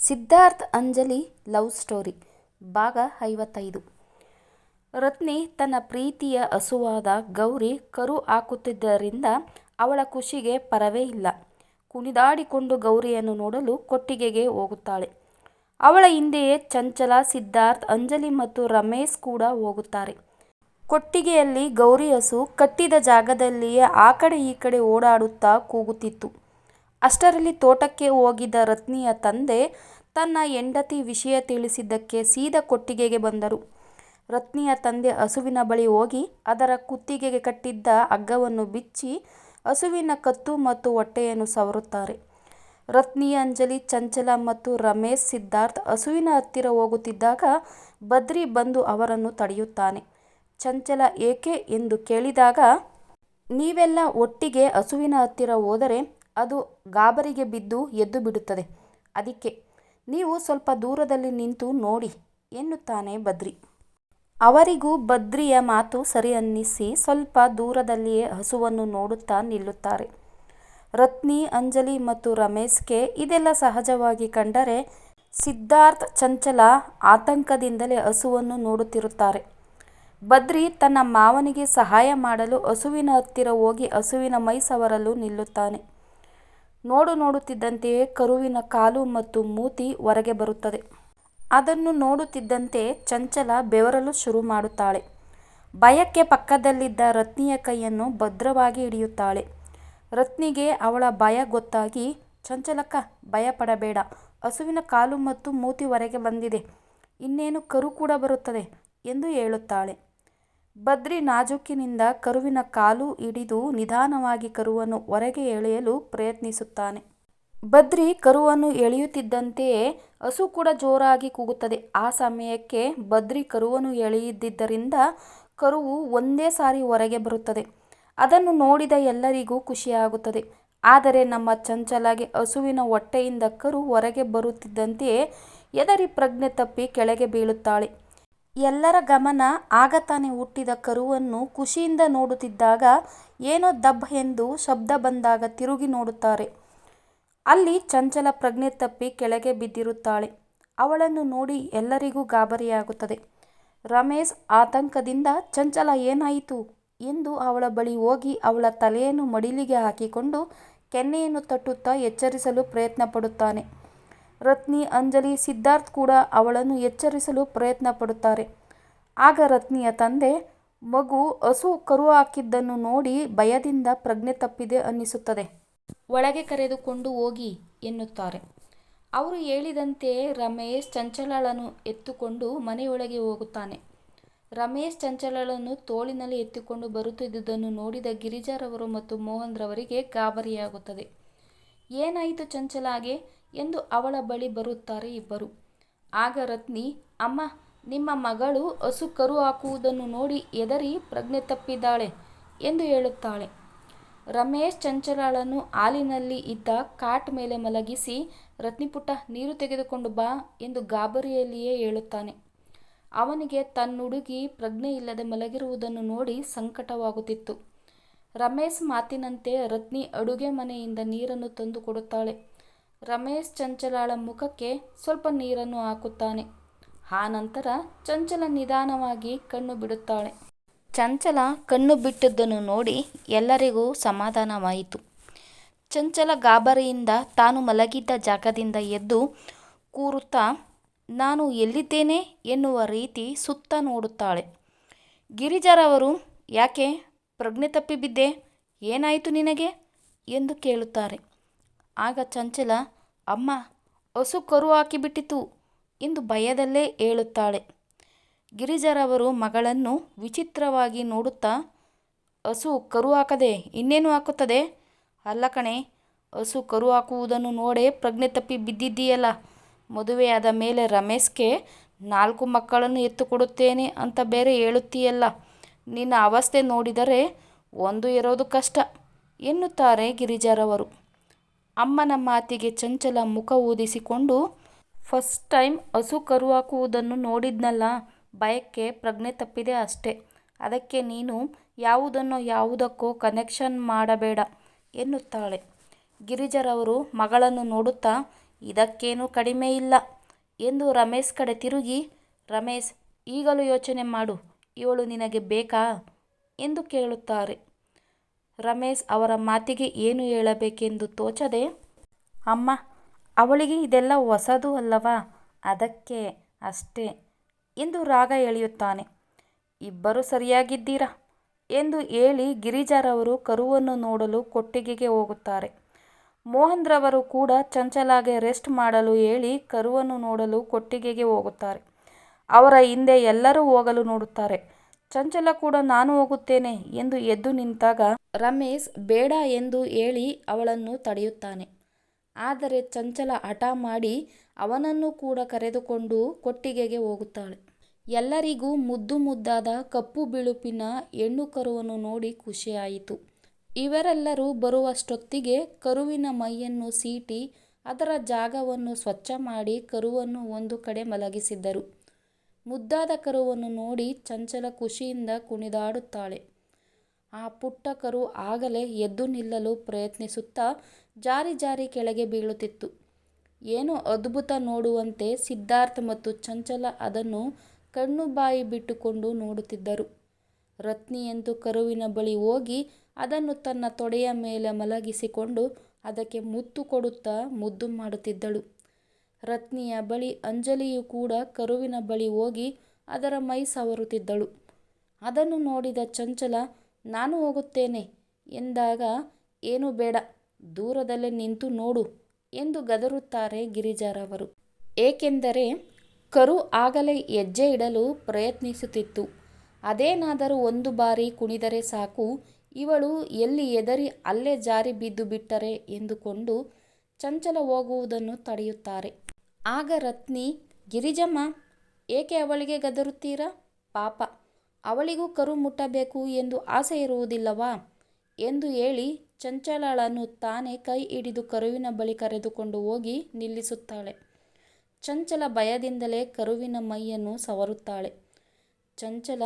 Siddharth Anjali love story ಭಾಗ ಐವತ್ತೈದು ರತ್ನಿ ತನ್ನ ಪ್ರೀತಿಯ ಹಸುವಾದ ಗೌರಿ ಕರು ಹಾಕುತ್ತಿದ್ದರಿಂದ ಅವಳ ಖುಷಿಗೆ ಪರವೇ ಇಲ್ಲ. ಕುಣಿದಾಡಿಕೊಂಡು ಗೌರಿಯನ್ನು ನೋಡಲು ಕೊಟ್ಟಿಗೆಗೆ ಹೋಗುತ್ತಾಳೆ. ಅವಳ ಹಿಂದೆಯೇ ಚಂಚಲ, ಸಿದ್ಧಾರ್ಥ್, ಅಂಜಲಿ ಮತ್ತು ರಮೇಶ್ ಕೂಡ ಹೋಗುತ್ತಾರೆ. ಕೊಟ್ಟಿಗೆಯಲ್ಲಿ ಗೌರಿ ಹಸು ಕಟ್ಟಿದ ಜಾಗದಲ್ಲಿಯೇ ಆ ಕಡೆ ಈ ಕಡೆ ಓಡಾಡುತ್ತಾ ಕೂಗುತ್ತಿತ್ತು. ಅಷ್ಟರಲ್ಲಿ ತೋಟಕ್ಕೆ ಹೋಗಿದ್ದ ರತ್ನಿಯ ತಂದೆ ತನ್ನ ಹೆಂಡತಿ ವಿಷಯ ತಿಳಿಸಿದ್ದಕ್ಕೆ ಸೀದಾ ಕೊಟ್ಟಿಗೆಗೆ ಬಂದರು. ರತ್ನಿಯ ತಂದೆ ಹಸುವಿನ ಬಳಿ ಹೋಗಿ ಅದರ ಕುತ್ತಿಗೆಗೆ ಕಟ್ಟಿದ್ದ ಹಗ್ಗವನ್ನು ಬಿಚ್ಚಿ ಹಸುವಿನ ಕತ್ತು ಮತ್ತು ಹೊಟ್ಟೆಯನ್ನು ಸವರುತ್ತಾರೆ. ರತ್ನಿ, ಅಂಜಲಿ, ಚಂಚಲ ಮತ್ತು ರಮೇಶ್, ಸಿದ್ಧಾರ್ಥ್ ಹಸುವಿನ ಹತ್ತಿರ ಹೋಗುತ್ತಿದ್ದಾಗ ಬದ್ರಿ ಬಂದು ಅವರನ್ನು ತಡೆಯುತ್ತಾನೆ. ಚಂಚಲ ಏಕೆ ಎಂದು ಕೇಳಿದಾಗ, ನೀವೆಲ್ಲ ಒಟ್ಟಿಗೆ ಹಸುವಿನ ಹತ್ತಿರ ಹೋದರೆ ಅದು ಗಾಬರಿಗೆ ಬಿದ್ದು ಎದ್ದು ಬಿಡುತ್ತದೆ ಅದಕ್ಕೆ ನೀವು ಸ್ವಲ್ಪ ದೂರದಲ್ಲಿ ನಿಂತು ನೋಡಿ ಎನ್ನುತ್ತಾನೆ ಬದ್ರಿ. ಅವರಿಗೂ ಬದ್ರಿಯ ಮಾತು ಸರಿ ಅನ್ನಿಸಿ ಸ್ವಲ್ಪ ದೂರದಲ್ಲಿಯೇ ಹಸುವನ್ನು ನೋಡುತ್ತಾ ನಿಲ್ಲುತ್ತಾರೆ. ರತ್ನಿ, ಅಂಜಲಿ ಮತ್ತು ರಮೇಶ್ಗೆ ಇದೆಲ್ಲ ಸಹಜವಾಗಿ ಕಂಡರೆ ಸಿದ್ಧಾರ್ಥ್, ಚಂಚಲ ಆತಂಕದಿಂದಲೇ ಹಸುವನ್ನು ನೋಡುತ್ತಿರುತ್ತಾರೆ. ಬದ್ರಿ ತನ್ನ ಮಾವನಿಗೆ ಸಹಾಯ ಮಾಡಲು ಹಸುವಿನ ಹತ್ತಿರ ಹೋಗಿ ಹಸುವಿನ ಮೈ ಸವರಲು ನಿಲ್ಲುತ್ತಾನೆ. ನೋಡು ನೋಡುತ್ತಿದ್ದಂತೆಯೇ ಕರುವಿನ ಕಾಲು ಮತ್ತು ಮೂತಿ ಹೊರಗೆ ಬರುತ್ತದೆ. ಅದನ್ನು ನೋಡುತ್ತಿದ್ದಂತೆ ಚಂಚಲ ಬೆವರಲು ಶುರು ಮಾಡುತ್ತಾಳೆ. ಭಯಕ್ಕೆ ಪಕ್ಕದಲ್ಲಿದ್ದ ರತ್ನಿಯ ಕೈಯನ್ನು ಭದ್ರವಾಗಿ ಹಿಡಿಯುತ್ತಾಳೆ. ರತ್ನಿಗೆ ಅವಳ ಭಯ ಗೊತ್ತಾಗಿ, ಚಂಚಲಕ್ಕ ಭಯಪಡಬೇಡ. ಹಸುವಿನ ಕಾಲು ಮತ್ತು ಮೂತಿ ಹೊರಗೆ ಬಂದಿದೆ, ಇನ್ನೇನು ಕರು ಕೂಡ ಬರುತ್ತದೆ ಎಂದು ಹೇಳುತ್ತಾಳೆ. ಬದ್ರಿ ನಾಜೂಕಿನಿಂದ ಕರುವಿನ ಕಾಲು ಹಿಡಿದು ನಿಧಾನವಾಗಿ ಕರುವನ್ನು ಹೊರಗೆ ಎಳೆಯಲು ಪ್ರಯತ್ನಿಸುತ್ತಾನೆ. ಬದ್ರಿ ಕರುವನ್ನು ಎಳೆಯುತ್ತಿದ್ದಂತೆಯೇ ಹಸು ಕೂಡ ಜೋರಾಗಿ ಕೂಗುತ್ತದೆ. ಆ ಸಮಯಕ್ಕೆ ಬದ್ರಿ ಕರುವನ್ನು ಎಳೆದಿದ್ದರಿಂದ ಕರುವು ಒಂದೇ ಸಾರಿ ಹೊರಗೆ ಬರುತ್ತದೆ. ಅದನ್ನು ನೋಡಿದ ಎಲ್ಲರಿಗೂ ಖುಷಿಯಾಗುತ್ತದೆ. ಆದರೆ ನಮ್ಮ ಚಂಚಲಗೆ ಹಸುವಿನ ಹೊಟ್ಟೆಯಿಂದ ಕರು ಹೊರಗೆ ಬರುತ್ತಿದ್ದಂತೆಯೇ ಎದರಿ ಪ್ರಜ್ಞೆ ತಪ್ಪಿ ಕೆಳಗೆ ಬೀಳುತ್ತಾಳೆ. ಎಲ್ಲರ ಗಮನ ಆಗ ತಾನೇ ಹುಟ್ಟಿದ ಕರುವನ್ನು ಖುಷಿಯಿಂದ ನೋಡುತ್ತಿದ್ದಾಗ ಏನೋ ದಬ್ಬ ಎಂದು ಶಬ್ದ ಬಂದಾಗ ತಿರುಗಿ ನೋಡುತ್ತಾರೆ. ಅಲ್ಲಿ ಚಂಚಲ ಪ್ರಜ್ಞೆ ತಪ್ಪಿ ಕೆಳಗೆ ಬಿದ್ದಿರುತ್ತಾಳೆ. ಅವಳನ್ನು ನೋಡಿ ಎಲ್ಲರಿಗೂ ಗಾಬರಿಯಾಗುತ್ತದೆ. ರಮೇಶ್ ಆತಂಕದಿಂದ, ಚಂಚಲ, ಏನಾಯಿತು ಎಂದು ಅವಳ ಬಳಿ ಹೋಗಿ ಅವಳ ತಲೆಯನ್ನು ಮಡಿಲಿಗೆ ಹಾಕಿಕೊಂಡು ಕೆನ್ನೆಯನ್ನು ತಟ್ಟುತ್ತಾ ಎಚ್ಚರಿಸಲು ಪ್ರಯತ್ನ ಪಡುತ್ತಾನೆ. ರತ್ನಿ, ಅಂಜಲಿ, ಸಿದ್ಧಾರ್ಥ್ ಕೂಡ ಅವಳನ್ನು ಎಚ್ಚರಿಸಲು ಪ್ರಯತ್ನ ಪಡುತ್ತಾರೆ. ಆಗ ರತ್ನಿಯ ತಂದೆ, ಮಗು ಹಸು ಕರು ಹಾಕಿದ್ದನ್ನು ನೋಡಿ ಭಯದಿಂದ ಪ್ರಜ್ಞೆ ತಪ್ಪಿದೆ ಅನ್ನಿಸುತ್ತದೆ. ಒಳಗೆ ಕರೆದುಕೊಂಡು ಹೋಗಿ ಎನ್ನುತ್ತಾರೆ. ಅವರು ಹೇಳಿದಂತೆ ರಮೇಶ್ ಚಂಚಲಳನ್ನು ಎತ್ತುಕೊಂಡು ಮನೆಯೊಳಗೆ ಹೋಗುತ್ತಾನೆ. ರಮೇಶ್ ಚಂಚಲಳನ್ನು ತೋಳಿನಲ್ಲಿ ಎತ್ತಿಕೊಂಡು ಬರುತ್ತಿದ್ದುದನ್ನು ನೋಡಿದ ಗಿರಿಜಾರವರು ಮತ್ತು ಮೋಹನ್ ರವರಿಗೆ ಗಾಬರಿಯಾಗುತ್ತದೆ. ಏನಾಯಿತು ಚಂಚಲಾಗೆ ಎಂದು ಅವಳ ಬಳಿ ಬರುತ್ತಾರೆ ಇಬ್ಬರು ಆಗ ರತ್ನಿ, ಅಮ್ಮ ನಿಮ್ಮ ಮಗಳು ಹಸು ಕರು ಹಾಕುವುದನ್ನು ನೋಡಿ ಎದರಿ ಪ್ರಜ್ಞೆ ತಪ್ಪಿದ್ದಾಳೆ ಎಂದು ಹೇಳುತ್ತಾಳೆ. ರಮೇಶ್ ಚಂಚಲಾಳನ್ನು ಹಾಲಿನಲ್ಲಿ ಇದ್ದ ಕಾಟ್ ಮೇಲೆ ಮಲಗಿಸಿ, ರತ್ನಿಪುಟ್ಟ ನೀರು ತೆಗೆದುಕೊಂಡು ಬಾ ಎಂದು ಗಾಬರಿಯಲ್ಲಿಯೇ ಹೇಳುತ್ತಾನೆ. ಅವನಿಗೆ ತನ್ನುಡುಗಿ ಪ್ರಜ್ಞೆ ಇಲ್ಲದೆ ಮಲಗಿರುವುದನ್ನು ನೋಡಿ ಸಂಕಟವಾಗುತ್ತಿತ್ತು. ರಮೇಶ್ ಮಾತಿನಂತೆ ರತ್ನಿ ಅಡುಗೆ ಮನೆಯಿಂದ ನೀರನ್ನು ತಂದು ಕೊಡುತ್ತಾಳೆ. ರಮೇಶ್ ಚಂಚಲಳ ಮುಖಕ್ಕೆ ಸ್ವಲ್ಪ ನೀರನ್ನು ಹಾಕುತ್ತಾನೆ. ಆ ನಂತರ ಚಂಚಲ ನಿಧಾನವಾಗಿ ಕಣ್ಣು ಬಿಡುತ್ತಾಳೆ. ಚಂಚಲ ಕಣ್ಣು ಬಿಟ್ಟದ್ದನ್ನು ನೋಡಿ ಎಲ್ಲರಿಗೂ ಸಮಾಧಾನವಾಯಿತು. ಚಂಚಲ ಗಾಬರಿಯಿಂದ ತಾನು ಮಲಗಿದ್ದ ಜಾಗದಿಂದ ಎದ್ದು ಕೂರುತ್ತಾ, ನಾನು ಎಲ್ಲಿದ್ದೇನೆ ಎನ್ನುವ ರೀತಿ ಸುತ್ತ ನೋಡುತ್ತಾಳೆ. ಗಿರಿಜಾರವರು, ಯಾಕೆ ಪ್ರಜ್ಞೆ ತಪ್ಪಿ ಬಿದ್ದೆ, ಏನಾಯಿತು ನಿನಗೆ ಎಂದು ಕೇಳುತ್ತಾರೆ. ಆಗ ಚಂಚಲ, ಅಮ್ಮ ಹಸು ಕರು ಹಾಕಿಬಿಟ್ಟಿತು ಎಂದು ಭಯದಲ್ಲೇ ಹೇಳುತ್ತಾಳೆ. ಗಿರಿಜರವರು ಮಗಳನ್ನು ವಿಚಿತ್ರವಾಗಿ ನೋಡುತ್ತಾ, ಹಸು ಕರು ಹಾಕದೆ ಇನ್ನೇನು ಹಾಕುತ್ತದೆ, ಅಲ್ಲ ಕಣೆ ಹಸು ಕರು ಹಾಕುವುದನ್ನು ನೋಡೇ ಪ್ರಜ್ಞೆ ತಪ್ಪಿ ಬಿದ್ದಿದ್ದೀಯಲ್ಲ, ಮದುವೆಯಾದ ಮೇಲೆ ರಮೇಶ್ಗೆ ನಾಲ್ಕು ಮಕ್ಕಳನ್ನು ಎತ್ತುಕೊಡುತ್ತೇನೆ ಅಂತ ಬೇರೆ ಹೇಳುತ್ತೀಯಲ್ಲ, ನಿನ್ನ ಅವಸ್ಥೆ ನೋಡಿದರೆ ಒಂದು ಇರೋದು ಕಷ್ಟ ಎನ್ನುತ್ತಾರೆ ಗಿರಿಜಾರವರು. ಅಮ್ಮನ ಮಾತಿಗೆ ಚಂಚಲ ಮುಖ ಊದಿಸಿಕೊಂಡು, ಫಸ್ಟ್ ಟೈಮ್ ಹಸು ಕರು ಹಾಕುವುದನ್ನು ನೋಡಿದ್ನಲ್ಲ ಭಯಕ್ಕೆ ಪ್ರಜ್ಞೆ ತಪ್ಪಿದೆ ಅಷ್ಟೇ, ಅದಕ್ಕೆ ನೀನು ಯಾವುದನ್ನು ಯಾವುದಕ್ಕೋ ಕನೆಕ್ಷನ್ ಮಾಡಬೇಡ ಎನ್ನುತ್ತಾಳೆ. ಗಿರಿಜರವರು ಮಗಳನ್ನು ನೋಡುತ್ತಾ, ಇದಕ್ಕೇನೂ ಕಡಿಮೆ ಇಲ್ಲ ಎಂದು ರಮೇಶ್ ಕಡೆ ತಿರುಗಿ ರಮೇಶ್ ಈಗಲೂ ಯೋಚನೆ ಮಾಡು ಇವಳು ನಿನಗೆ ಬೇಕಾ? ಎಂದು ಕೇಳುತ್ತಾರೆ. ರಮೇಶ್ ಅವರ ಮಾತಿಗೆ ಏನು ಹೇಳಬೇಕೆಂದು ತೋಚದೆ, ಅಮ್ಮ, ಅವಳಿಗೆ ಇದೆಲ್ಲ ಹೊಸದು ಅಲ್ಲವಾ? ಅದಕ್ಕೆ ಅಷ್ಟೇ ಎಂದು ರಾಗ ಎಳೆಯುತ್ತಾನೆ. ಇಬ್ಬರು ಸರಿಯಾಗಿದ್ದೀರಾ? ಎಂದು ಹೇಳಿ ಗಿರಿಜಾರವರು ಕರುವನ್ನು ನೋಡಲು ಕೊಟ್ಟಿಗೆಗೆ ಹೋಗುತ್ತಾರೆ. ಮೋಹನ್ರವರು ಕೂಡ ಚಂಚಲಾಗೆ ರೆಸ್ಟ್ ಮಾಡಲು ಹೇಳಿ ಕರುವನ್ನು ನೋಡಲು ಕೊಟ್ಟಿಗೆಗೆ ಹೋಗುತ್ತಾರೆ. ಅವರ ಹಿಂದೆ ಎಲ್ಲರೂ ಹೋಗಲು ನೋಡುತ್ತಾರೆ. ಚಂಚಲ ಕೂಡ ನಾನು ಹೋಗುತ್ತೇನೆ ಎಂದು ಎದ್ದು ನಿಂತಾಗ ರಮೇಶ್ ಬೇಡ ಎಂದು ಹೇಳಿ ಅವಳನ್ನು ತಡೆಯುತ್ತಾನೆ. ಆದರೆ ಚಂಚಲ ಹಠ ಮಾಡಿ ಅವನನ್ನು ಕೂಡ ಕರೆದುಕೊಂಡು ಕೊಟ್ಟಿಗೆಗೆ ಹೋಗುತ್ತಾಳೆ. ಎಲ್ಲರಿಗೂ ಮುದ್ದು ಮುದ್ದಾದ ಕಪ್ಪು ಬಿಳುಪಿನ ಹೆಣ್ಣು ಕರುವನ್ನು ನೋಡಿ ಖುಷಿಯಾಯಿತು. ಇವರೆಲ್ಲರೂ ಬರುವಷ್ಟೊತ್ತಿಗೆ ಕರುವಿನ ಮೈಯನ್ನು ಸೀಟಿ ಅದರ ಜಾಗವನ್ನು ಸ್ವಚ್ಛ ಮಾಡಿ ಕರುವನ್ನು ಒಂದು ಕಡೆ ಮಲಗಿಸಿದ್ದರು. ಮುದ್ದಾದ ಕರುವನ್ನು ನೋಡಿ ಚಂಚಲ ಖುಷಿಯಿಂದ ಕುಣಿದಾಡುತ್ತಾಳೆ. ಆ ಪುಟ್ಟ ಕರು ಆಗಲೇ ಎದ್ದು ನಿಲ್ಲಲು ಪ್ರಯತ್ನಿಸುತ್ತಾ ಜಾರಿ ಜಾರಿ ಕೆಳಗೆ ಬೀಳುತ್ತಿತ್ತು. ಏನೋ ಅದ್ಭುತ ನೋಡುವಂತೆ ಸಿದ್ಧಾರ್ಥ ಮತ್ತು ಚಂಚಲ ಅದನ್ನು ಕಣ್ಣು ಬಾಯಿ ಬಿಟ್ಟುಕೊಂಡು ನೋಡುತ್ತಿದ್ದರು. ರತ್ನಿಯಂತೂ ಕರುವಿನ ಬಳಿ ಹೋಗಿ ಅದನ್ನು ತನ್ನ ತೊಡೆಯ ಮೇಲೆ ಮಲಗಿಸಿಕೊಂಡು ಅದಕ್ಕೆ ಮುತ್ತು ಕೊಡುತ್ತಾ ಮುದ್ದು ಮಾಡುತ್ತಿದ್ದಳು. ರತ್ನಿಯ ಬಳಿ ಅಂಜಲಿಯು ಕೂಡ ಕರುವಿನ ಬಳಿ ಹೋಗಿ ಅದರ ಮೈ ಸವರುತ್ತಿದ್ದಳು. ಅದನ್ನು ನೋಡಿದ ಚಂಚಲ, ನಾನು ಹೋಗುತ್ತೇನೆ ಎಂದಾಗ, ಏನು ಬೇಡ, ದೂರದಲ್ಲೇ ನಿಂತು ನೋಡು ಎಂದು ಗದರುತ್ತಾರೆ ಗಿರಿಜಾರವರು. ಏಕೆಂದರೆ, ಕರು ಆಗಲೇ ಹೆಜ್ಜೆ ಇಡಲು ಪ್ರಯತ್ನಿಸುತ್ತಿತ್ತು. ಅದೇನಾದರೂ ಒಂದು ಬಾರಿ ಕುಣಿದರೆ ಸಾಕು, ಇವಳು ಎಲ್ಲಿ ಎದರಿ ಅಲ್ಲೇ ಜಾರಿ ಬಿದ್ದು ಬಿಟ್ಟರೆ ಎಂದುಕೊಂಡು ಚಂಚಲ ಹೋಗುವುದನ್ನು ತಡೆಯುತ್ತಾರೆ. ಆಗ ರತ್ನಿ, ಗಿರಿಜಮ್ಮ, ಏಕೆ ಅವಳಿಗೆ ಗದರುತ್ತೀರಾ? ಪಾಪ, ಅವಳಿಗೂ ಕರು ಮುಟ್ಟಬೇಕು ಎಂದು ಆಸೆ ಇರುವುದಿಲ್ಲವಾ? ಎಂದು ಹೇಳಿ ಚಂಚಲಳನ್ನು ತಾನೇ ಕೈ ಹಿಡಿದು ಕರುವಿನ ಬಳಿ ಕರೆದುಕೊಂಡು ಹೋಗಿ ನಿಲ್ಲಿಸುತ್ತಾಳೆ. ಚಂಚಲ ಭಯದಿಂದಲೇ ಕರುವಿನ ಮೈಯನ್ನು ಸವರುತ್ತಾಳೆ. ಚಂಚಲ,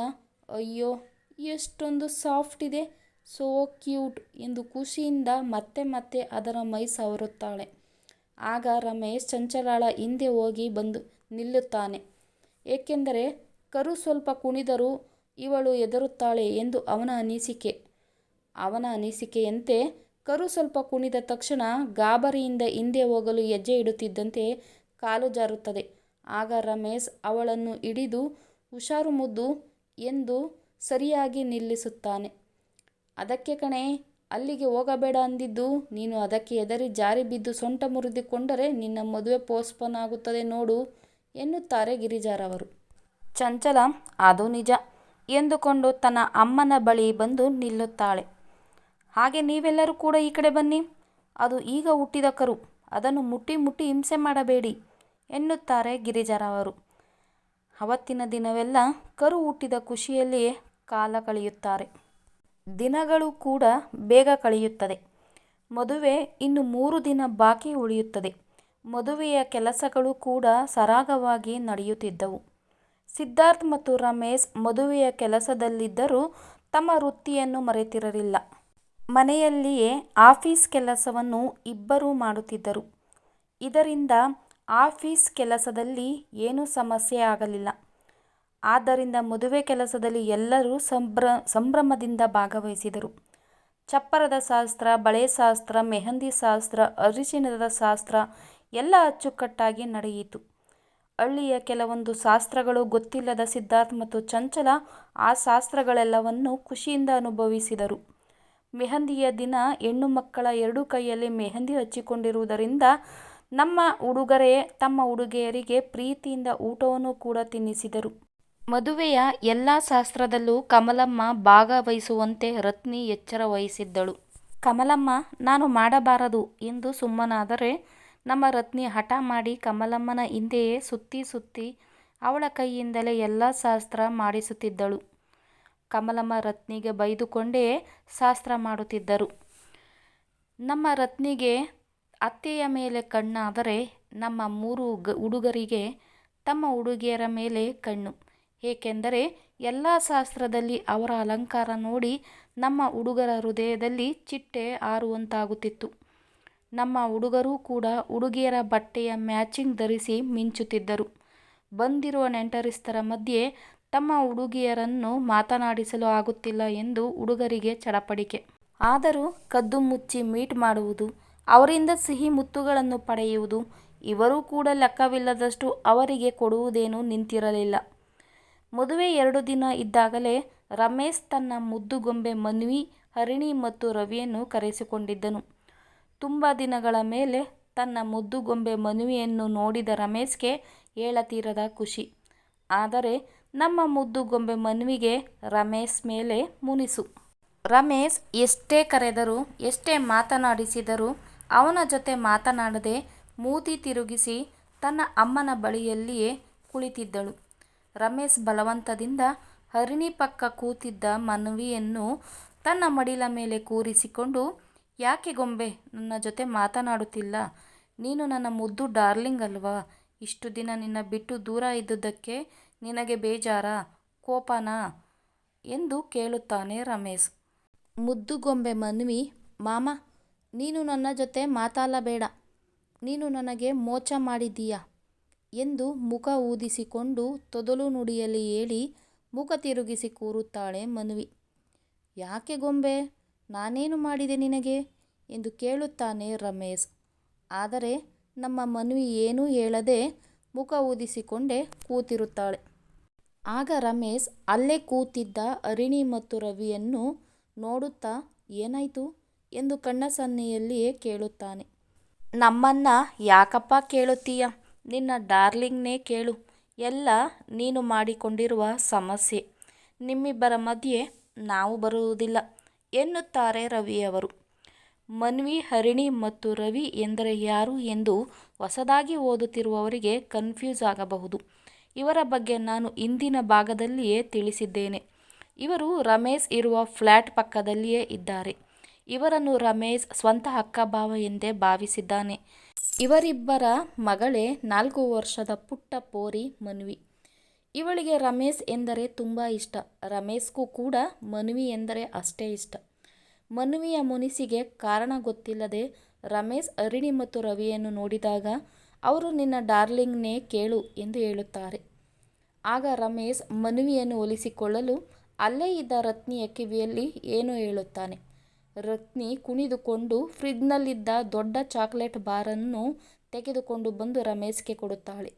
ಅಯ್ಯೋ, ಎಷ್ಟೊಂದು ಸಾಫ್ಟ್ ಇದೆ, ಸೋ ಕ್ಯೂಟ್ ಎಂದು ಖುಷಿಯಿಂದ ಮತ್ತೆ ಮತ್ತೆ ಅದರ ಮೈ ಸವರುತ್ತಾಳೆ. ಆಗ ರಮೇಶ್ ಚಂಚಲಾಳ ಹಿಂದೆ ಹೋಗಿ ಬಂದು ನಿಲ್ಲುತ್ತಾನೆ. ಏಕೆಂದರೆ ಕರು ಸ್ವಲ್ಪ ಕುಣಿದರೂ ಇವಳು ಹೆದರುತ್ತಾಳೆ ಎಂದು ಅವನ ಅನಿಸಿಕೆ. ಅವನ ಅನಿಸಿಕೆಯಂತೆ ಕರು ಸ್ವಲ್ಪ ಕುಣಿದ ತಕ್ಷಣ ಗಾಬರಿಯಿಂದ ಹಿಂದೆ ಹೋಗಲು ಹೆಜ್ಜೆ ಇಡುತ್ತಿದ್ದಂತೆ ಕಾಲು ಜಾರುತ್ತದೆ. ಆಗ ರಮೇಶ್ ಅವಳನ್ನು ಹಿಡಿದು ಹುಷಾರು ಮುದ್ದು ಎಂದು ಸರಿಯಾಗಿ ನಿಲ್ಲಿಸುತ್ತಾನೆ. ಅದಕ್ಕೆ ಕಣೆ ಅಲ್ಲಿಗೆ ಹೋಗಬೇಡ ಅಂದಿದ್ದು. ನೀನು ಅದಕ್ಕೆ ಹೆದರಿ ಜಾರಿ ಬಿದ್ದು ಸೊಂಟ ಮುರಿದುಕೊಂಡರೆ ನಿನ್ನ ಮದುವೆ ಪೋಸ್ಟ್ಪೋನ್ ಆಗುತ್ತದೆ ನೋಡು ಎನ್ನುತ್ತಾರೆ ಗಿರಿಜಾರವರು ಚಂಚಲ, ಅದು ನಿಜ. ಎಂದುಕೊಂಡು ತನ್ನ ಅಮ್ಮನ ಬಳಿ ಬಂದು ನಿಲ್ಲುತ್ತಾಳೆ. ಹಾಗೆ ನೀವೆಲ್ಲರೂ ಕೂಡ ಈ ಕಡೆ ಬನ್ನಿ. ಅದು ಈಗ ಹುಟ್ಟಿದ ಕರು. ಅದನ್ನು ಮುಟ್ಟಿ ಮುಟ್ಟಿ ಹಿಂಸೆ ಮಾಡಬೇಡಿ ಎನ್ನುತ್ತಾರೆ ಗಿರಿಜಾರವರು ಅವತ್ತಿನ ದಿನವೆಲ್ಲ ಕರು ಹುಟ್ಟಿದ ಖುಷಿಯಲ್ಲಿಯೇ ಕಾಲ ಕಳೆಯುತ್ತಾರೆ. ದಿನಗಳು ಕೂಡ ಬೇಗ ಕಳೆಯುತ್ತದೆ. ಮದುವೆ ಇನ್ನು ಮೂರು ದಿನ ಬಾಕಿ ಉಳಿಯುತ್ತದೆ. ಮದುವೆಯ ಕೆಲಸಗಳು ಕೂಡ ಸರಾಗವಾಗಿ ನಡೆಯುತ್ತಿದ್ದವು. ಸಿದ್ಧಾರ್ಥ್ ಮತ್ತು ರಮೇಶ್ ಮದುವೆಯ ಕೆಲಸದಲ್ಲಿದ್ದರೂ ತಮ್ಮ ವೃತ್ತಿಯನ್ನು ಮರೆತಿರಲಿಲ್ಲ. ಮನೆಯಲ್ಲಿಯೇ ಆಫೀಸ್ ಕೆಲಸವನ್ನು ಇಬ್ಬರೂ ಮಾಡುತ್ತಿದ್ದರು. ಇದರಿಂದ ಆಫೀಸ್ ಕೆಲಸದಲ್ಲಿ ಏನೂ ಸಮಸ್ಯೆ ಆಗಲಿಲ್ಲ. ಆದ್ದರಿಂದ ಮದುವೆ ಕೆಲಸದಲ್ಲಿ ಎಲ್ಲರೂ ಸಂಭ್ರ, ಸಂಭ್ರಮದಿಂದ ಭಾಗವಹಿಸಿದರು. ಚಪ್ಪರದ ಶಾಸ್ತ್ರ, ಬಳೆ ಶಾಸ್ತ್ರ, ಮೆಹಂದಿ ಶಾಸ್ತ್ರ ಅರಿಶಿಣದ ಶಾಸ್ತ್ರ ಎಲ್ಲ ಅಚ್ಚುಕಟ್ಟಾಗಿ ನಡೆಯಿತು. ಹಳ್ಳಿಯ ಕೆಲವೊಂದು ಶಾಸ್ತ್ರಗಳು ಗೊತ್ತಿಲ್ಲದ ಸಿದ್ಧಾರ್ಥ ಮತ್ತು ಚಂಚಲ ಆ ಶಾಸ್ತ್ರಗಳೆಲ್ಲವನ್ನು ಖುಷಿಯಿಂದ ಅನುಭವಿಸಿದರು. ಮೆಹಂದಿಯ ದಿನ ಹೆಣ್ಣು ಮಕ್ಕಳ ಎರಡೂ ಕೈಯಲ್ಲಿ ಮೆಹಂದಿ ಹಚ್ಚಿಕೊಂಡಿರುವುದರಿಂದ ನಮ್ಮ ಹುಡುಗರೇ ತಮ್ಮ ಹುಡುಗಿಯರಿಗೆ ಪ್ರೀತಿಯಿಂದ ಊಟವನ್ನು ಕೂಡ ತಿನ್ನಿಸಿದರು. ಮದುವೆಯ ಎಲ್ಲ ಶಾಸ್ತ್ರದಲ್ಲೂ ಕಮಲಮ್ಮ ಭಾಗವಹಿಸುವಂತೆ ರತ್ನಿ ಎಚ್ಚರ ವಹಿಸಿದ್ದಳು. ಕಮಲಮ್ಮ, ನಾನು ಮಾಡಬಾರದು ಎಂದು ಸುಮ್ಮನಾದರೆ ನಮ್ಮ ರತ್ನಿ ಹಠ ಮಾಡಿ ಕಮಲಮ್ಮನ ಹಿಂದೆಯೇ ಸುತ್ತಿ ಸುತ್ತಿ ಅವಳ ಕೈಯಿಂದಲೇ ಎಲ್ಲ ಶಾಸ್ತ್ರ ಮಾಡಿಸುತ್ತಿದ್ದಳು. ಕಮಲಮ್ಮ ರತ್ನಿಗೆ ಬೈದುಕೊಂಡೇ ಶಾಸ್ತ್ರ ಮಾಡುತ್ತಿದ್ದರು. ನಮ್ಮ ರತ್ನಿಗೆ ಅತ್ತೆಯ ಮೇಲೆ ಕಣ್ಣಾದರೆ ನಮ್ಮ ಮೂರು ಹುಡುಗರಿಗೆ ತಮ್ಮ ಹುಡುಗಿಯರ ಮೇಲೆ ಕಣ್ಣು. ಏಕೆಂದರೆ ಎಲ್ಲ ಶಾಸ್ತ್ರದಲ್ಲಿ ಅವರ ಅಲಂಕಾರ ನೋಡಿ ನಮ್ಮ ಹುಡುಗರ ಹೃದಯದಲ್ಲಿ ಚಿಟ್ಟೆ ಆರುವಂತಾಗುತ್ತಿತ್ತು ನಮ್ಮ ಹುಡುಗರೂ ಕೂಡ ಹುಡುಗಿಯರ ಬಟ್ಟೆಯ ಮ್ಯಾಚಿಂಗ್ ಧರಿಸಿ ಮಿಂಚುತ್ತಿದ್ದರು. ಬಂದಿರುವ ನೆಂಟರಿಸ್ತರ ಮಧ್ಯೆ ತಮ್ಮ ಹುಡುಗಿಯರನ್ನು ಮಾತನಾಡಿಸಲು ಆಗುತ್ತಿಲ್ಲ ಎಂದು ಹುಡುಗರಿಗೆ ಚಡಪಡಿಕೆ. ಆದರೂ ಕದ್ದು ಮುಚ್ಚಿ ಮೀಟ್ ಮಾಡುವುದು, ಅವರಿಂದ ಸಿಹಿ ಮುತ್ತುಗಳನ್ನು ಪಡೆಯುವುದು, ಇವರೂ ಕೂಡ ಲೆಕ್ಕವಿಲ್ಲದಷ್ಟು ಅವರಿಗೆ ಕೊಡುವುದೇನೂ ನಿಂತಿರಲಿಲ್ಲ. ಮದುವೆ ಎರಡು ದಿನ ಇದ್ದಾಗಲೇ ರಮೇಶ್ ತನ್ನ ಮುದ್ದುಗೊಂಬೆ ಮನ್ವಿ, ಹರಿಣಿ ಮತ್ತು ರವಿಯನ್ನು ಕರೆಸಿಕೊಂಡಿದ್ದನು. ತುಂಬ ದಿನಗಳ ಮೇಲೆ ತನ್ನ ಮುದ್ದುಗೊಂಬೆ ಮನುವಿಯನ್ನು ನೋಡಿದ ರಮೇಶ್ಗೆ ಹೇಳತೀರದ ಖುಷಿ. ಆದರೆ ನಮ್ಮ ಮುದ್ದುಗೊಂಬೆ ಮನ್ವಿಗೆ ರಮೇಶ್ ಮೇಲೆ ಮುನಿಸು. ರಮೇಶ್ ಎಷ್ಟೇ ಕರೆದರೂ, ಎಷ್ಟೇ ಮಾತನಾಡಿಸಿದರೂ ಅವನ ಜೊತೆ ಮಾತನಾಡದೆ ಮೂತಿ ತಿರುಗಿಸಿ ತನ್ನ ಅಮ್ಮನ ಬಳಿಯಲ್ಲಿಯೇ ಕುಳಿತಿದ್ದಳು. ರಮೇಶ್ ಬಲವಂತದಿಂದ ಹರಿಣಿ ಪಕ್ಕ ಕೂತಿದ್ದ ಮನವಿಯನ್ನು ತನ್ನ ಮಡಿಲ ಮೇಲೆ ಕೂರಿಸಿಕೊಂಡು, ಯಾಕೆ ಗೊಂಬೆ ನನ್ನ ಜೊತೆ ಮಾತನಾಡುತ್ತಿಲ್ಲ. ನೀನು ನನ್ನ ಮುದ್ದು ಡಾರ್ಲಿಂಗ್ ಅಲ್ವಾ. ಇಷ್ಟು ದಿನ ನಿನ್ನ ಬಿಟ್ಟು ದೂರ ಇದ್ದುದಕ್ಕೆ ನಿನಗೆ ಬೇಜಾರಾ, ಕೋಪನಾ ಎಂದು ಕೇಳುತ್ತಾನೆ ರಮೇಶ್. ಮುದ್ದು ಗೊಂಬೆ ಮನ್ವಿ, ಮಾಮ ನೀನು ನನ್ನ ಜೊತೆ ಮಾತಾಡಬೇಡ ನೀನು ನನಗೆ ಮೋಚ ಮಾಡಿದ್ದೀಯ ಎಂದು ಮುಖ ಊದಿಸಿಕೊಂಡು ತೊದಲು ನುಡಿಯಲ್ಲಿ ಹೇಳಿ ಮುಖ ತಿರುಗಿಸಿ ಕೂರುತ್ತಾಳೆ ಮನುವಿ ಯಾಕೆ ಗೊಂಬೆ ನಾನೇನು ಮಾಡಿದೆ ನಿನಗೆ ಎಂದು ಕೇಳುತ್ತಾನೆ ರಮೇಶ್. ಆದರೆ ನಮ್ಮ ಮನುವಿ ಏನೂ ಹೇಳದೆ ಮುಖ ಊದಿಸಿಕೊಂಡೇ ಕೂತಿರುತ್ತಾಳೆ. ಆಗ ರಮೇಶ್ ಅಲ್ಲೇ ಕೂತಿದ್ದ ಅರಿಣಿ ಮತ್ತು ರವಿಯನ್ನು ನೋಡುತ್ತಾ ಏನಾಯಿತು ಎಂದು ಕಣ್ಣ ಸನ್ನೆಯಲ್ಲಿಯೇ ಕೇಳುತ್ತಾನೆ. ನಮ್ಮನ್ನ ಯಾಕಪ್ಪ ಕೇಳುತ್ತೀಯ, ನಿನ್ನ ಡಾರ್ಲಿಂಗ್ನೇ ಕೇಳು. ಎಲ್ಲ ನೀನು ಮಾಡಿಕೊಂಡಿರುವ ಸಮಸ್ಯೆ. ನಿಮ್ಮಿಬ್ಬರ ಮಧ್ಯೆ ನಾವು ಬರುವುದಿಲ್ಲ, ಎನ್ನುತ್ತಾರೆ ರವಿಯವರು. ಮನ್ವಿ, ಹರಿಣಿ ಮತ್ತು ರವಿ ಎಂದರೆ ಯಾರು ಎಂದು ಹೊಸದಾಗಿ ಓದುತ್ತಿರುವವರಿಗೆ ಕನ್ಫ್ಯೂಸ್ ಆಗಬಹುದು. ಇವರ ಬಗ್ಗೆ ನಾನು ಇಂದಿನ ಭಾಗದಲ್ಲಿಯೇ ತಿಳಿಸಿದ್ದೇನೆ. ಇವರು ರಮೇಶ್ ಇರುವ ಫ್ಲ್ಯಾಟ್ ಪಕ್ಕದಲ್ಲಿಯೇ ಇದ್ದಾರೆ. ಇವರನ್ನು ರಮೇಶ್ ಸ್ವಂತ ಹಕ್ಕಭಾವ ಎಂದೇ ಭಾವಿಸಿದ್ದಾನೆ. ಇವರಿಬ್ಬರ ಮಗಳೇ ನಾಲ್ಕು ವರ್ಷದ ಪುಟ್ಟ ಪೋರಿ ಮನ್ವಿ. ಇವಳಿಗೆ ರಮೇಶ್ ಎಂದರೆ ತುಂಬ ಇಷ್ಟ. ರಮೇಶ್ಗೂ ಕೂಡ ಮನ್ವಿ ಎಂದರೆ ಅಷ್ಟೇ ಇಷ್ಟ. ಮನ್ವಿಯ ಮುನಿಸಿಗೆ ಕಾರಣ ಗೊತ್ತಿಲ್ಲದೆ ರಮೇಶ್ ಅರಿಣಿ ಮತ್ತು ರವಿಯನ್ನು ನೋಡಿದಾಗ, ಅವರು ನಿನ್ನ ಡಾರ್ಲಿಂಗ್ನೇ ಕೇಳು ಎಂದು ಹೇಳುತ್ತಾರೆ. ಆಗ ರಮೇಶ್ ಮನ್ವಿಯನ್ನು ಒಲಿಸಿಕೊಳ್ಳಲು, ಅಲ್ಲೇ ಇದ್ದ ರತ್ನಿಯ ಕಿವಿಯಲ್ಲಿ ಏನು ಹೇಳುತ್ತಾನೆ. ರತ್ನಿ ಕುಣಿದುಕೊಂಡು ಫ್ರಿಜ್ನಲ್ಲಿದ್ದ ದೊಡ್ಡ ಚಾಕ್ಲೇಟ್ ಬಾರನ್ನು ತೆಗೆದುಕೊಂಡು ಬಂದು ರಮೇಶ್ಗೆ ಕೊಡುತ್ತಾಳೆ.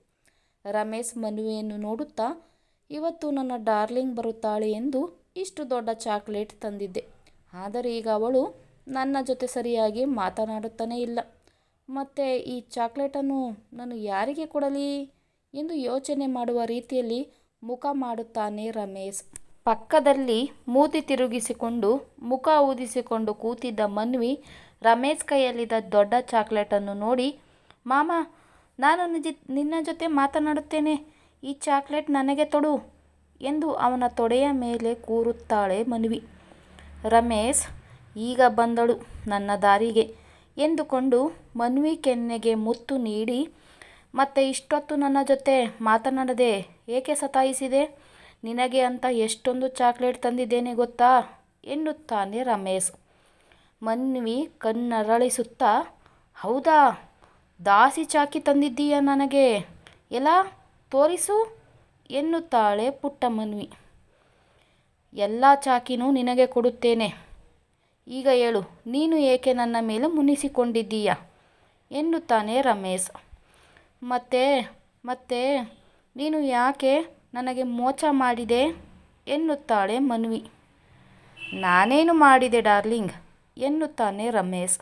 ರಮೇಶ್ ಮನುವೆಯನ್ನು ನೋಡುತ್ತಾ, ಇವತ್ತು ನನ್ನ ಡಾರ್ಲಿಂಗ್ ಬರುತ್ತಾಳೆ ಎಂದು ಇಷ್ಟು ದೊಡ್ಡ ಚಾಕ್ಲೇಟ್ ತಂದಿದ್ದೆ. ಆದರೆ ಈಗ ಅವಳು ನನ್ನ ಜೊತೆ ಸರಿಯಾಗಿ ಮಾತನಾಡುತ್ತಾನೇ ಇಲ್ಲ. ಮತ್ತು ಈ ಚಾಕ್ಲೇಟನ್ನು ನಾನು ಯಾರಿಗೆ ಕೊಡಲಿ ಎಂದು ಯೋಚನೆ ಮಾಡುವ ರೀತಿಯಲ್ಲಿ ಮುಖ ಮಾಡುತ್ತಾನೆ ರಮೇಶ್. ಪಕ್ಕದಲ್ಲಿ ಮೂತಿ ತಿರುಗಿಸಿಕೊಂಡು ಮುಖ ಊದಿಸಿಕೊಂಡು ಕೂತಿದ್ದ ಮನ್ವಿ ರಮೇಶ್ ಕೈಯಲ್ಲಿದ್ದ ದೊಡ್ಡ ಚಾಕ್ಲೇಟನ್ನು ನೋಡಿ, ಮಾಮ ನಾನು ನಿನ್ನ ಜೊತೆ ಮಾತನಾಡುತ್ತೇನೆ. ಈ ಚಾಕಲೇಟ್ ನನಗೆ ತೊಡು ಎಂದು ಅವನ ತೊಡೆಯ ಮೇಲೆ ಕೂರುತ್ತಾಳೆ ಮನ್ವಿ. ರಮೇಶ್ ಈಗ ಬಂದಳು ನನ್ನ ದಾರಿಗೆ ಎಂದುಕೊಂಡು ಮನ್ವಿ ಕೆನ್ನೆಗೆ ಮುತ್ತು ನೀಡಿ, ಮತ್ತೆ ಇಷ್ಟೊತ್ತು ನನ್ನ ಜೊತೆ ಮಾತನಾಡದೆ ಏಕೆ ಸತಾಯಿಸಿದೆ. ನಿನಗೆ ಅಂತ ಎಷ್ಟೊಂದು ಚಾಕ್ಲೇಟ್ ತಂದಿದ್ದೇನೆ ಗೊತ್ತಾ ಎನ್ನುತ್ತಾನೆ ರಮೇಶ್. ಮನ್ವಿ ಕಣ್ಣರಳಿಸುತ್ತಾ, ಹೌದಾ ದಾಸಿ ಚಾಕಿ ತಂದಿದ್ದೀಯಾ ನನಗೆ, ಎಲ್ಲ ತೋರಿಸು ಎನ್ನುತ್ತಾಳೆ ಪುಟ್ಟ ಮನ್ವಿ. ಎಲ್ಲ ಚಾಕಿನೂ ನಿನಗೆ ಕೊಡುತ್ತೇನೆ. ಈಗ ಹೇಳು ನೀನು ಏಕೆ ನನ್ನ ಮೇಲೆ ಮುನಿಸಿಕೊಂಡಿದ್ದೀಯ ಎನ್ನುತ್ತಾನೆ ರಮೇಶ್. ಮತ್ತೆ ಮತ್ತೆ ನೀನು ಯಾಕೆ ನನಗೆ ಮೋಚ ಮಾಡಿದೆ ಎನ್ನುತ್ತಾಳೆ ಮನ್ವಿ. ನಾನೇನು ಮಾಡಿದೆ ಡಾರ್ಲಿಂಗ್ ಎನ್ನುತ್ತಾನೆ ರಮೇಶ್.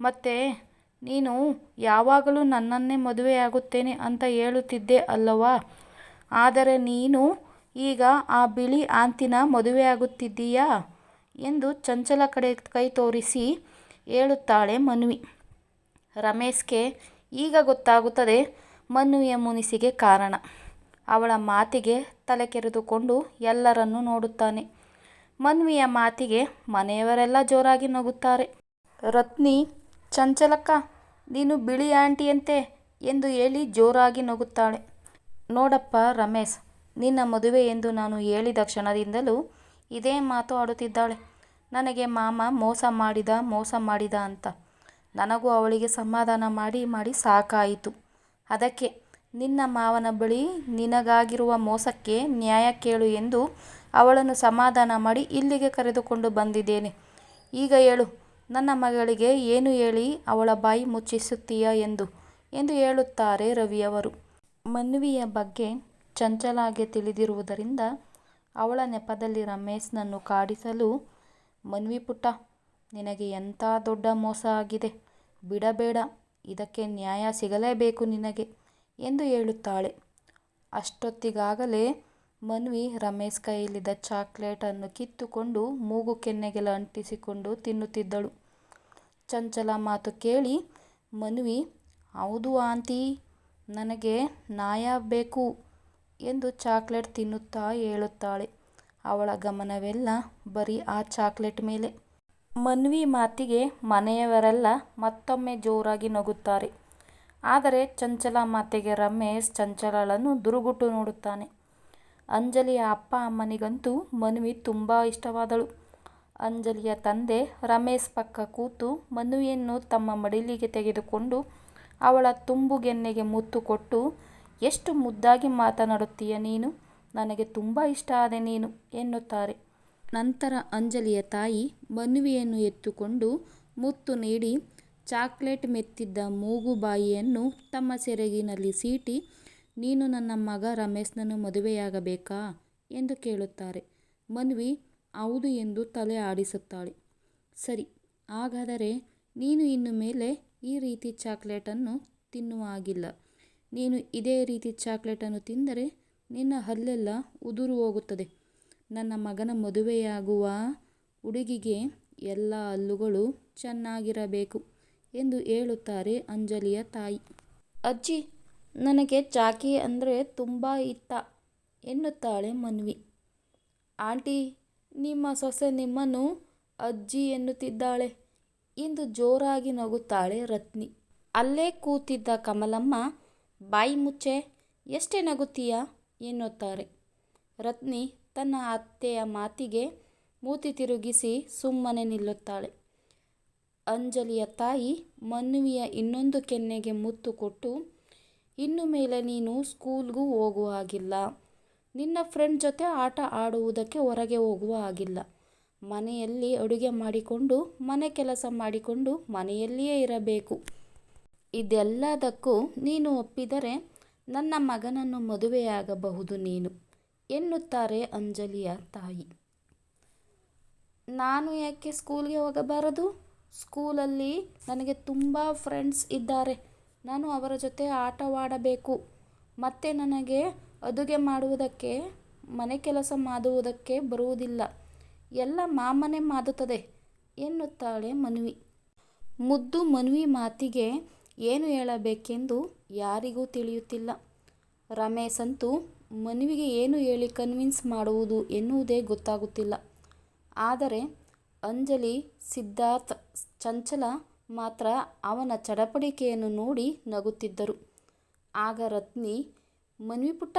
ಮತ್ತೆ ನೀನು ಯಾವಾಗಲೂ ನನ್ನನ್ನೇ ಮದುವೆಯಾಗುತ್ತೇನೆ ಅಂತ ಹೇಳುತ್ತಿದ್ದೆ ಅಲ್ಲವಾ. ಆದರೆ ನೀನು ಈಗ ಆ ಬಿಳಿ ಆಂತಿನ ಮದುವೆಯಾಗುತ್ತಿದ್ದೀಯಾ ಎಂದು ಚಂಚಲ ಕಡೆ ಕೈ ತೋರಿಸಿ ಹೇಳುತ್ತಾಳೆ ಮನ್ವಿ. ರಮೇಶ್ಗೆ ಈಗ ಗೊತ್ತಾಗುತ್ತದೆ ಮನ್ವಿಯ ಮುನಿಸಿಗೆ ಕಾರಣ. ಅವಳ ಮಾತಿಗೆ ತಲೆ ಕೆರೆದುಕೊಂಡು ಎಲ್ಲರನ್ನೂ ನೋಡುತ್ತಾನೆ. ಮನ್ವಿಯ ಮಾತಿಗೆ ಮನೆಯವರೆಲ್ಲ ಜೋರಾಗಿ ನಗುತ್ತಾರೆ. ರತ್ನಿ, ಚಂಚಲಕ್ಕ, ನೀನು ಬಿಳಿ ಆಂಟಿಯಂತೆ ಎಂದು ಹೇಳಿ ಜೋರಾಗಿ ನಗುತ್ತಾಳೆ. ನೋಡಪ್ಪ ರಮೇಶ್, ನಿನ್ನ ಮದುವೆ ಎಂದು ನಾನು ಹೇಳಿದ ಕ್ಷಣದಿಂದಲೂ ಇದೇ ಮಾತು ಆಡುತ್ತಿದ್ದಾಳೆ. ನನಗೆ ಮಾಮ ಮೋಸ ಮಾಡಿದ ಮೋಸ ಮಾಡಿದ ಅಂತ. ನನಗೂ ಅವಳಿಗೆ ಸಮಾಧಾನ ಮಾಡಿ ಮಾಡಿ ಸಾಕಾಯಿತು. ಅದಕ್ಕೆ ನಿನ್ನ ಮಾವನ ಬಳಿ ನಿನಗಾಗಿರುವ ಮೋಸಕ್ಕೆ ನ್ಯಾಯ ಕೇಳು ಎಂದು ಅವಳನ್ನು ಸಮಾಧಾನ ಮಾಡಿ ಇಲ್ಲಿಗೆ ಕರೆದುಕೊಂಡು ಬಂದಿದ್ದೇನೆ. ಈಗ ಹೇಳು ನನ್ನ ಮಗಳಿಗೆ ಏನು ಹೇಳಿ ಅವಳ ಬಾಯಿ ಮುಚ್ಚಿಸುತ್ತೀಯ ಎಂದು ಎಂದು ಹೇಳುತ್ತಾರೆ ರವಿಯವರು. ಮನ್ವಿಯ ಬಗ್ಗೆ ಚಂಚಲಾಗೆ ತಿಳಿದಿರುವುದರಿಂದ ಅವಳ ನೆಪದಲ್ಲಿ ರಮೇಶ್ನನ್ನು ಕಾಡಿಸಲು ಮನ್ವಿ ಪುಟ್ಟ, ನಿನಗೆ ಎಂಥ ದೊಡ್ಡ ಮೋಸ ಆಗಿದೆ. ಬಿಡಬೇಡ. ಇದಕ್ಕೆ ನ್ಯಾಯ ಸಿಗಲೇಬೇಕು ನಿನಗೆ ಎಂದು ಹೇಳುತ್ತಾಳೆ. ಅಷ್ಟೊತ್ತಿಗಾಗಲೇ ಮನ್ವಿ ರಮೇಶ್ ಕೈಯಲ್ಲಿದ್ದ ಚಾಕಲೇಟ್ ಅನ್ನು ಕಿತ್ತುಕೊಂಡು ಮೂಗು ಕೆನ್ನೆಗೆಲ್ಲ ಅಂಟಿಸಿಕೊಂಡು ತಿನ್ನುತ್ತಿದ್ದಳು. ಚಂಚಲ ಮಾತು ಕೇಳಿ ಮನ್ವಿ, ಹೌದು ಆಂಟಿ, ನನಗೆ ನಾಯ ಬೇಕು ಎಂದು ಚಾಕಲೇಟ್ ತಿನ್ನುತ್ತಾ ಹೇಳುತ್ತಾಳೆ. ಅವಳ ಗಮನವೆಲ್ಲ ಬರೀ ಆ ಚಾಕಲೇಟ್ ಮೇಲೆ. ಮನ್ವಿ ಮಾತಿಗೆ ಮನೆಯವರೆಲ್ಲ ಮತ್ತೊಮ್ಮೆ ಜೋರಾಗಿ ನಗುತ್ತಾರೆ. ಆದರೆ ಚಂಚಲ ಮಾತೆಗೆ ರಮೇಶ್ ಚಂಚಲಳನ್ನು ದುರುಗುಟ್ಟು ನೋಡುತ್ತಾನೆ. ಅಂಜಲಿಯ ಅಪ್ಪ ಅಮ್ಮನಿಗಂತೂ ಮನುವಿ ತುಂಬಾ ಇಷ್ಟವಾದಳು. ಅಂಜಲಿಯ ತಂದೆ ರಮೇಶ್ ಪಕ್ಕ ಕೂತು ಮನುವಿಯನ್ನು ತಮ್ಮ ಮಡಿಲಿಗೆ ತೆಗೆದುಕೊಂಡು ಅವಳ ತುಂಬುಗೆನ್ನೆಗೆ ಮುತ್ತು ಕೊಟ್ಟು ಎಷ್ಟು ಮುದ್ದಾಗಿ ಮಾತನಾಡುತ್ತೀಯ ನೀನು, ನನಗೆ ತುಂಬಾ ಇಷ್ಟ ಆದೆ ನೀನು ಎನ್ನುತ್ತಾರೆ. ನಂತರ ಅಂಜಲಿಯ ತಾಯಿ ಮನುವಿಯನ್ನು ಎತ್ತುಕೊಂಡು ಮುತ್ತು ನೀಡಿ ಚಾಕಲೇಟ್ ಮೆತ್ತಿದ್ದ ಮೂಗು ಬಾಯಿಯನ್ನು ತಮ್ಮ ಸೆರಗಿನಲ್ಲಿ ಸೀಟಿ, ನೀನು ನನ್ನ ಮಗ ರಮೇಶ್ನನ್ನು ಮದುವೆಯಾಗಬೇಕಾ ಎಂದು ಕೇಳುತ್ತಾರೆ. ಮನ್ವಿ, ಹೌದು ಎಂದು ತಲೆ ಆಡಿಸುತ್ತಾಳೆ. ಸರಿ, ಹಾಗಾದರೆ ನೀನು ಇನ್ನು ಮೇಲೆ ಈ ರೀತಿ ಚಾಕ್ಲೇಟನ್ನು ತಿನ್ನುವಾಗಿಲ್ಲ. ನೀನು ಇದೇ ರೀತಿ ಚಾಕ್ಲೇಟನ್ನು ತಿಂದರೆ ನಿನ್ನ ಹಲ್ಲೆಲ್ಲ ಉದುರು ಹೋಗುತ್ತದೆ. ನನ್ನ ಮಗನ ಮದುವೆಯಾಗುವ ಹುಡುಗಿಗೆ ಎಲ್ಲ ಹಲ್ಲುಗಳು ಚೆನ್ನಾಗಿರಬೇಕು ಎಂದು ಹೇಳುತ್ತಾರೆ ಅಂಜಲಿಯ ತಾಯಿ. ಅಜ್ಜಿ, ನನಗೆ ಚಾಕಿ ಅಂದ್ರೆ ತುಂಬಾ ಇತ್ತ ಎನ್ನುತ್ತಾಳೆ ಮನ್ವಿ. ಆಂಟಿ, ನಿಮ್ಮ ಸೊಸೆ ನಿಮ್ಮನ್ನು ಅಜ್ಜಿ ಎನ್ನುತ್ತಿದ್ದಾಳೆ ಎಂದು ಜೋರಾಗಿ ನಗುತ್ತಾಳೆ ರತ್ನಿ. ಅಲ್ಲೇ ಕೂತಿದ್ದ ಕಮಲಮ್ಮ, ಬಾಯಿ ಮುಚ್ಚೆ, ಎಷ್ಟೇ ನಗುತ್ತೀಯ ಎನ್ನುತ್ತಾರೆ. ರತ್ನಿ ತನ್ನ ಅತ್ತೆಯ ಮಾತಿಗೆ ಮೂತಿ ತಿರುಗಿಸಿ ಸುಮ್ಮನೆ ನಿಲ್ಲುತ್ತಾಳೆ. ಅಂಜಲಿಯ ತಾಯಿ ಮನ್ವಿಯ ಇನ್ನೊಂದು ಕೆನ್ನೆಗೆ ಮುತ್ತು ಕೊಟ್ಟು, ಇನ್ನು ಮೇಲೆ ನೀನು ಸ್ಕೂಲ್ಗೂ ಹೋಗುವ ಹಾಗಿಲ್ಲ. ನಿನ್ನ ಫ್ರೆಂಡ್ ಜೊತೆ ಆಟ ಆಡುವುದಕ್ಕೆ ಹೊರಗೆ ಹೋಗುವ ಹಾಗಿಲ್ಲ. ಮನೆಯಲ್ಲಿ ಅಡುಗೆ ಮಾಡಿಕೊಂಡು, ಮನೆ ಕೆಲಸ ಮಾಡಿಕೊಂಡು ಮನೆಯಲ್ಲಿಯೇ ಇರಬೇಕು. ಇದೆಲ್ಲದಕ್ಕೂ ನೀನು ಒಪ್ಪಿದರೆ ನನ್ನ ಮಗನನ್ನು ಮದುವೆಯಾಗಬಹುದು ನೀನು, ಎನ್ನುತ್ತಾರೆ ಅಂಜಲಿಯ ತಾಯಿ. ನಾನು ಯಾಕೆ ಸ್ಕೂಲ್ಗೆ ಹೋಗಬಾರದು. ಸ್ಕೂಲಲ್ಲಿ ನನಗೆ ತುಂಬ ಫ್ರೆಂಡ್ಸ್ ಇದ್ದಾರೆ. ನಾನು ಅವರ ಜೊತೆ ಆಟವಾಡಬೇಕು. ಮತ್ತು ನನಗೆ ಅದುಗೆ ಮಾಡುವುದಕ್ಕೆ, ಮನೆ ಕೆಲಸ ಮಾಡುವುದಕ್ಕೆ ಬರುವುದಿಲ್ಲ. ಎಲ್ಲ ಮಾಮನೆ ಮಾಡುತ್ತದೆ ಎನ್ನುತ್ತಾಳೆ ಮನ್ವಿ. ಮುದ್ದು ಮನ್ವಿ ಮಾತಿಗೆ ಏನು ಹೇಳಬೇಕೆಂದು ಯಾರಿಗೂ ತಿಳಿಯುತ್ತಿಲ್ಲ. ರಮೇಶ್ ಅಂತೂ ಮನ್ವಿಗೆ ಏನು ಹೇಳಿ ಕನ್ವಿನ್ಸ್ ಮಾಡುವುದು ಎನ್ನುವುದೇ ಗೊತ್ತಾಗುತ್ತಿಲ್ಲ. ಆದರೆ ಅಂಜಲಿ, ಸಿದ್ಧಾರ್ಥ್, ಚಂಚಲ ಮಾತ್ರ ಅವನ ಚಡಪಡಿಕೆಯನ್ನು ನೋಡಿ ನಗುತ್ತಿದ್ದರು. ಆಗ ರತ್ನಿ ಮನ್ವಿ ಪುಟ್ಟ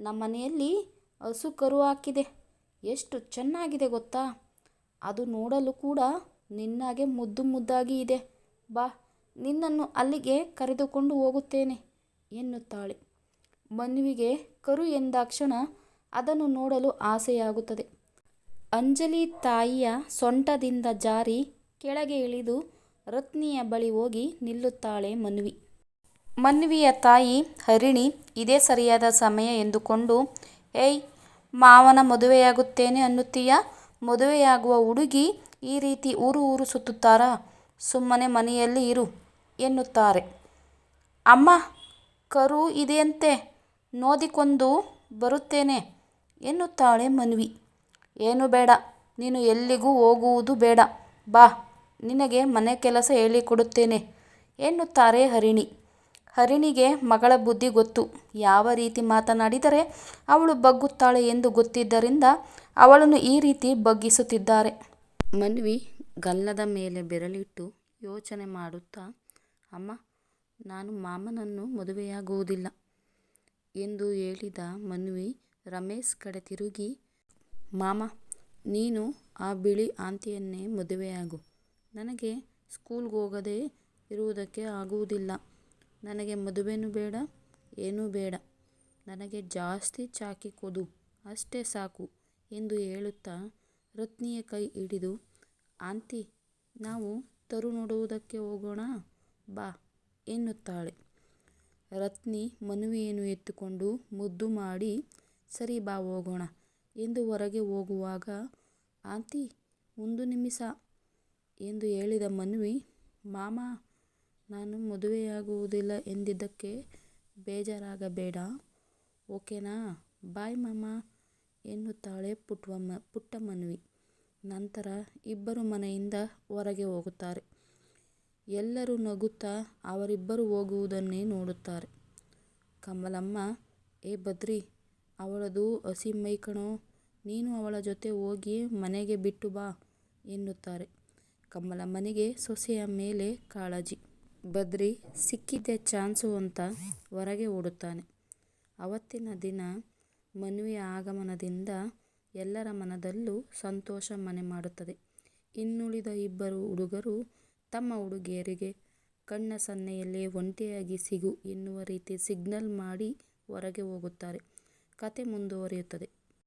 ನಮ್ಮನೆಯಲ್ಲಿ ಹಸು ಕರು ಹಾಕಿದೆ. ಎಷ್ಟು ಚೆನ್ನಾಗಿದೆ ಗೊತ್ತಾ. ಅದು ನೋಡಲು ಕೂಡ ನಿನ್ನಾಗೆ ಮುದ್ದು ಮುದ್ದಾಗಿ ಇದೆ. ಬಾ ನಿನ್ನನ್ನು ಅಲ್ಲಿಗೆ ಕರೆದುಕೊಂಡು ಹೋಗುತ್ತೇನೆ ಎನ್ನುತ್ತಾಳೆ. ಮನ್ವಿಗೆ ಕರು ಎಂದಾಕ್ಷಣ ಅದನ್ನು ನೋಡಲು ಆಸೆಯಾಗುತ್ತದೆ. ಅಂಜಲಿ ತಾಯಿಯ ಸೊಂಟದಿಂದ ಜಾರಿ ಕೆಳಗೆ ಇಳಿದು ರತ್ನಿಯ ಬಳಿ ಹೋಗಿ ನಿಲ್ಲುತ್ತಾಳೆ ಮನ್ವಿ. ಮನ್ವಿಯ ತಾಯಿ, ಹರಿಣಿ, ಇದೇ ಸರಿಯಾದ ಸಮಯ ಎಂದುಕೊಂಡು, ಏಯ್, ಮಾವನ ಮದುವೆಯಾಗುತ್ತೇನೆ ಅನ್ನುತ್ತೀಯಾ. ಮದುವೆಯಾಗುವ ಹುಡುಗಿ ಈ ರೀತಿ ಊರು ಊರು ಸುತ್ತುತ್ತಾರಾ. ಸುಮ್ಮನೆ ಮನೆಯಲ್ಲಿ ಇರು, ಎನ್ನುತ್ತಾರೆ. ಅಮ್ಮ, ಕರು ಇದೆಯಂತೆ, ನೋದಿಕೊಂಡು ಬರುತ್ತೇನೆ, ಎನ್ನುತ್ತಾಳೆ ಮನ್ವಿ. ಏನೂ ಬೇಡ ನೀನು ಎಲ್ಲಿಗೂ ಹೋಗುವುದು ಬೇಡ. ಬಾ, ನಿನಗೆ ಮನೆ ಕೆಲಸ ಹೇಳಿಕೊಡುತ್ತೇನೆ ಎನ್ನುತ್ತಾರೆ ಹರಿಣಿ. ಹರಿಣಿಗೆ ಮಗಳ ಬುದ್ಧಿ ಗೊತ್ತು. ಯಾವ ರೀತಿ ಮಾತನಾಡಿದರೆ ಅವಳು ಬಗ್ಗುತ್ತಾಳೆ ಎಂದು ಗೊತ್ತಿದ್ದರಿಂದ ಅವಳನ್ನು ಈ ರೀತಿ ಬಗ್ಗಿಸುತ್ತಿದ್ದಾರೆ. ಮನ್ವಿ ಗಲ್ಲದ ಮೇಲೆ ಬೆರಳಿಟ್ಟು ಯೋಚನೆ ಮಾಡುತ್ತಾ, ಅಮ್ಮ, ನಾನು ಮಾಮನನ್ನು ಮದುವೆಯಾಗುವುದಿಲ್ಲ ಎಂದು ಹೇಳಿದ ಮನ್ವಿ ರಮೇಶ್ ಕಡೆ ತಿರುಗಿ ಮಾಮ ನೀನು ಆ ಬಿಳಿ ಆಂಟಿಯನ್ನೇ ಮದುವೆಯಾಗು. ನನಗೆ ಸ್ಕೂಲ್ಗೋಗದೆ ಇರುವುದಕ್ಕೆ ಆಗುವುದಿಲ್ಲ. ನನಗೆ ಮದುವೆನೂ ಬೇಡ, ಏನೂ ಬೇಡ. ನನಗೆ ಜಾಸ್ತಿ ಚಾಕಿ ಕೊಡು ಅಷ್ಟೇ ಸಾಕು ಎಂದು ಹೇಳುತ್ತಾ ರತ್ನಿಯ ಕೈ ಹಿಡಿದು ಆಂಟಿ ನಾವು ತರು ನೋಡುವುದಕ್ಕೆ ಹೋಗೋಣ ಬಾ ಎನ್ನುತ್ತಾಳೆ. ರತ್ನಿ ಮನುವೆಯನ್ನು ಎತ್ತುಕೊಂಡು ಮುದ್ದು ಮಾಡಿ ಸರಿ ಬಾ ಹೋಗೋಣ ಎಂದು ಹೊರಗೆ ಹೋಗುವಾಗ ಆಂತಿ ಒಂದು ನಿಮಿಷ ಎಂದು ಹೇಳಿದ ಮನ್ವಿ, ಮಾಮ, ನಾನು ಮದುವೆಯಾಗುವುದಿಲ್ಲ ಎಂದಿದ್ದಕ್ಕೆ ಬೇಜಾರಾಗಬೇಡ ಓಕೆನಾ ಬಾಯ್ ಮಾಮ ಎನ್ನುತ್ತಾಳೆ ಪುಟ್ಟ ಮನ್ವಿ. ನಂತರ ಇಬ್ಬರು ಮನೆಯಿಂದ ಹೊರಗೆ ಹೋಗುತ್ತಾರೆ. ಎಲ್ಲರೂ ನಗುತ್ತಾ ಅವರಿಬ್ಬರು ಹೋಗುವುದನ್ನೇ ನೋಡುತ್ತಾರೆ. ಕಮಲಮ್ಮ, ಏ ಬದ್ರಿ ಅವಳದು ಹಸಿ ಮೈಕಣೋ, ನೀನು ಅವಳ ಜೊತೆ ಹೋಗಿ ಮನೆಗೆ ಬಿಟ್ಟು ಬಾ ಎನ್ನುತ್ತಾರೆ. ಕಮಲ ಮನೆಗೆ ಸೊಸೆಯ ಮೇಲೆ ಕಾಳಜಿ. ಬದ್ರಿ ಸಿಕ್ಕಿದ್ದೇ ಚಾನ್ಸು ಅಂತ ಹೊರಗೆ ಓಡುತ್ತಾನೆ. ಅವತ್ತಿನ ದಿನ ಮನುವೆಯ ಆಗಮನದಿಂದ ಎಲ್ಲರ ಮನದಲ್ಲೂ ಸಂತೋಷ ಮನೆ ಮಾಡುತ್ತದೆ. ಇನ್ನುಳಿದ ಇಬ್ಬರು ಹುಡುಗರು ತಮ್ಮ ಹುಡುಗಿಯರಿಗೆ ಕಣ್ಣ ಸನ್ನೆಯಲ್ಲೇ ಒಂಟಿಯಾಗಿ ಸಿಗು ಎನ್ನುವ ರೀತಿ ಸಿಗ್ನಲ್ ಮಾಡಿ ಹೊರಗೆ ಹೋಗುತ್ತಾರೆ. ಕಥೆ ಮುಂದುವರಿಯುತ್ತದೆ.